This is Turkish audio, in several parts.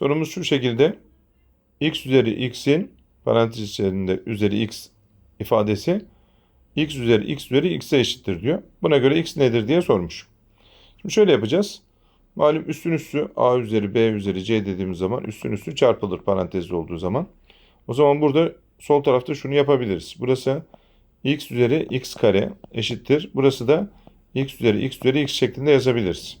Sorumuz şu şekilde. x üzeri x'in parantez içerisinde üzeri x ifadesi x üzeri x üzeri x'e eşittir diyor. Buna göre x nedir diye sormuş. Şimdi şöyle yapacağız. Malum üstün üstü a üzeri b üzeri c dediğimiz zaman üstün üstü çarpılır parantezli olduğu zaman. O zaman burada sol tarafta şunu yapabiliriz. Burası x üzeri x kare eşittir. Burası da x üzeri x üzeri x şeklinde yazabiliriz.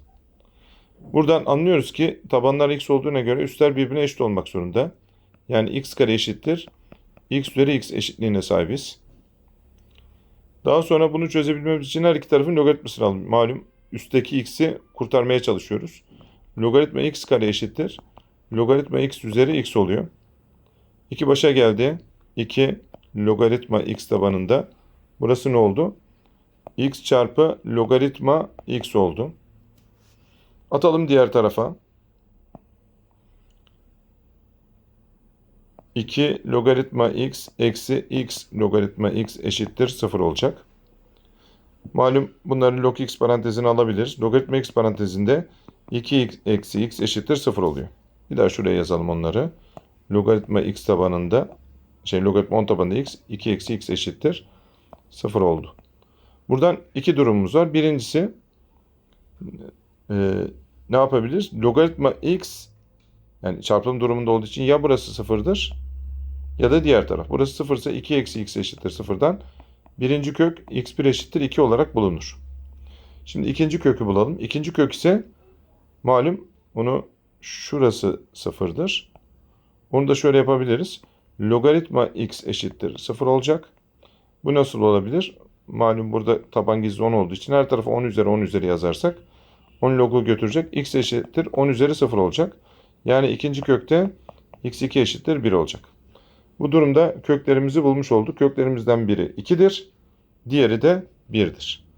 Buradan anlıyoruz ki tabanlar x olduğuna göre üstler birbirine eşit olmak zorunda. Yani x kare eşittir. x üzeri x eşitliğine sahibiz. Daha sonra bunu çözebilmemiz için her iki tarafın logaritmasını alalım. Malum üstteki x'i kurtarmaya çalışıyoruz. Logaritma x kare eşittir. Logaritma x üzeri x oluyor. 2 başa geldi. 2 logaritma x tabanında. Burası ne oldu? x çarpı logaritma x oldu. Atalım diğer tarafa. 2 logaritma x eksi x logaritma x eşittir 0 olacak. Malum bunları log x parantezine alabiliriz. Logaritma x parantezinde 2x eksi x eşittir 0 oluyor. Bir daha şuraya yazalım onları. Logaritma x tabanında şey logaritma 10 tabanında x 2 eksi x eşittir 0 oldu. Buradan iki durumumuz var. Birincisi e, ne yapabiliriz? Logaritma x yani çarpım durumunda olduğu için ya burası sıfırdır ya da diğer taraf. Burası sıfır ise 2 eksi x eşittir sıfırdan. Birinci kök x1 eşittir 2 olarak bulunur. Şimdi ikinci kökü bulalım. İkinci kök ise malum onu şurası sıfırdır. Onu da şöyle yapabiliriz. Logaritma x eşittir 0 olacak. Bu nasıl olabilir? Malum burada taban gizli 10 olduğu için her tarafa 10 üzeri 10 üzeri yazarsak 10 logu götürecek. x eşittir 10 üzeri 0 olacak. Yani ikinci kökte x2 eşittir 1 olacak. Bu durumda köklerimizi bulmuş olduk. Köklerimizden biri 2'dir. Diğeri de 1'dir.